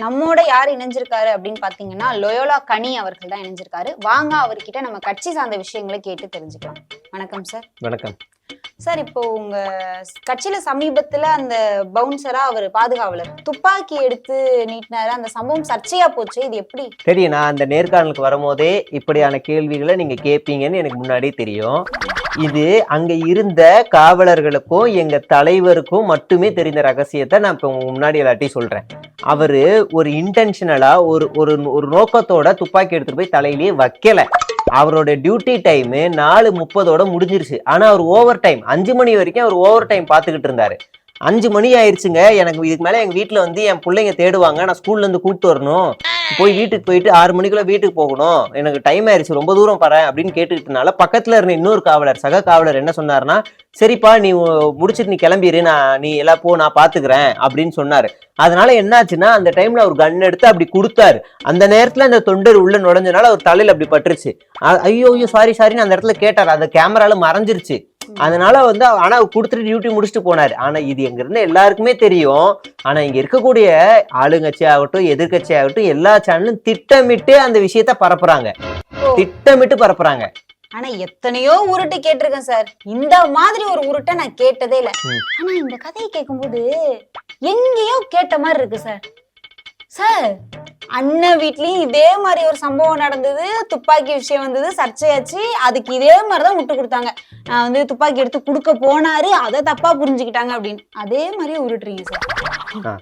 நம்மோட யார் இணைஞ்சிருக்காரு அப்படின்னு பாத்தீங்கன்னா லொயோலா கனி அவர்கள் தான் இணைஞ்சிருக்காரு. வாங்க அவர்கிட்ட நம்ம கட்சி சார்ந்த விஷயங்களை கேட்டு தெரிஞ்சுக்கலாம். வணக்கம் சார் வணக்கம். சார் இப்போ உங்க கட்சியில சமீபத்துல அந்த பவுன்சரா அவர் பாதுகாவலர் துப்பாக்கி எடுத்து நீட்டினாரு. அந்த சம்பவம் சர்ச்சையா போச்சு. இது எப்படி? சரி நான் அந்த நேர்காணலுக்கு வரும்போதே இப்படியான கேள்விகளை நீங்க கேட்பீங்கன்னு எனக்கு முன்னாடியே தெரியும். இது அங்க இருந்த காவலர்களுக்கும் எங்க தலைவருக்கும் மட்டுமே தெரிந்த ரகசியத்தை நான் இப்போ முன்னாடி எல்லாத்தையும் சொல்றேன். அவர் ஒரு இன்டென்ஷனலாக ஒரு ஒரு ஒரு நோக்கத்தோட துப்பாக்கி எடுத்துகிட்டு போய் தலையிலேயே வைக்கலை. அவரோட டியூட்டி டைமு நாலு முப்பதோட முடிஞ்சிருச்சு. ஆனால் அவர் ஓவர் டைம் அஞ்சு மணி வரைக்கும் அவர் ஓவர் டைம் பார்த்துக்கிட்டு இருந்தாரு. அஞ்சு மணி ஆயிடுச்சுங்க எனக்கு இதுக்கு மேலே எங்கள் வீட்டில் வந்து என் பிள்ளைங்க தேடுவாங்க. நான் ஸ்கூல்லேருந்து கூப்பிட்டு வரணும். போய் வீட்டுக்கு போயிட்டு ஆறு மணிக்குள்ள வீட்டுக்கு போகணும். எனக்கு டைம் ஆயிடுச்சு ரொம்ப தூரம் பறேன் அப்படின்னு கேட்டுக்கிட்டனால பக்கத்துல இருந்த இன்னொரு காவலர் சக காவலர் என்ன சொன்னாருன்னா சரிப்பா நீ முடிச்சிட்டு நீ கிளம்பிடு நான் நீ எல்லாம் போ நான் பாத்துக்கிறேன் அப்படின்னு சொன்னாரு. அதனால என்னாச்சுன்னா அந்த டைம்ல அவர் கன் எடுத்து அப்படி கொடுத்தாரு. அந்த நேரத்துல அந்த தொண்டர் உள்ள நுழைஞ்சனால அவர் தலையில அப்படி பட்டுருச்சு. ஐயோ ஐயோ சாரி சாரின்னு அந்த இடத்துல கேட்டார். அந்த கேமரால மறைஞ்சிருச்சு. அதனால வந்து ஆனா கொடுத்துட்டு டியூட்டி முடிச்சுட்டு போனாரு. ஆனா இது எங்க இருந்த எல்லாருக்குமே தெரியும். ஆனா இங்க இருக்கக்கூடிய ஆளுங்கட்சி ஆகட்டும் எதிர்க்கட்சி ஆகட்டும் எல்லா சேனலும் திட்டமிட்டு அந்த விஷயத்த பரப்புறாங்க. திட்டமிட்டு பரப்புறாங்க. ஆனா எத்தனையோ உருட்டு கேட்டிருக்கேன் சார். இந்த மாதிரி ஒரு உருட்டை நான் கேட்டதே இல்ல. ஆனா இந்த கதையை கேட்கும்போது எங்கேயோ கேட்ட மாதிரி இருக்கு சார். சார் அண்ணன் வீட்லயும் இதே மாதிரி ஒரு சம்பவம் நடந்தது. துப்பாக்கி விஷயம் வந்தது சர்ச்சையாச்சு. அதுக்கு இதே மாதிரிதான் விட்டு கொடுத்தாங்க. நான் வந்து துப்பாக்கி எடுத்து கொடுக்க போனாரு அதை தப்பா புரிஞ்சுக்கிட்டாங்க அப்படின்னு. அதே மாதிரி உருட்டுறீங்க சார்.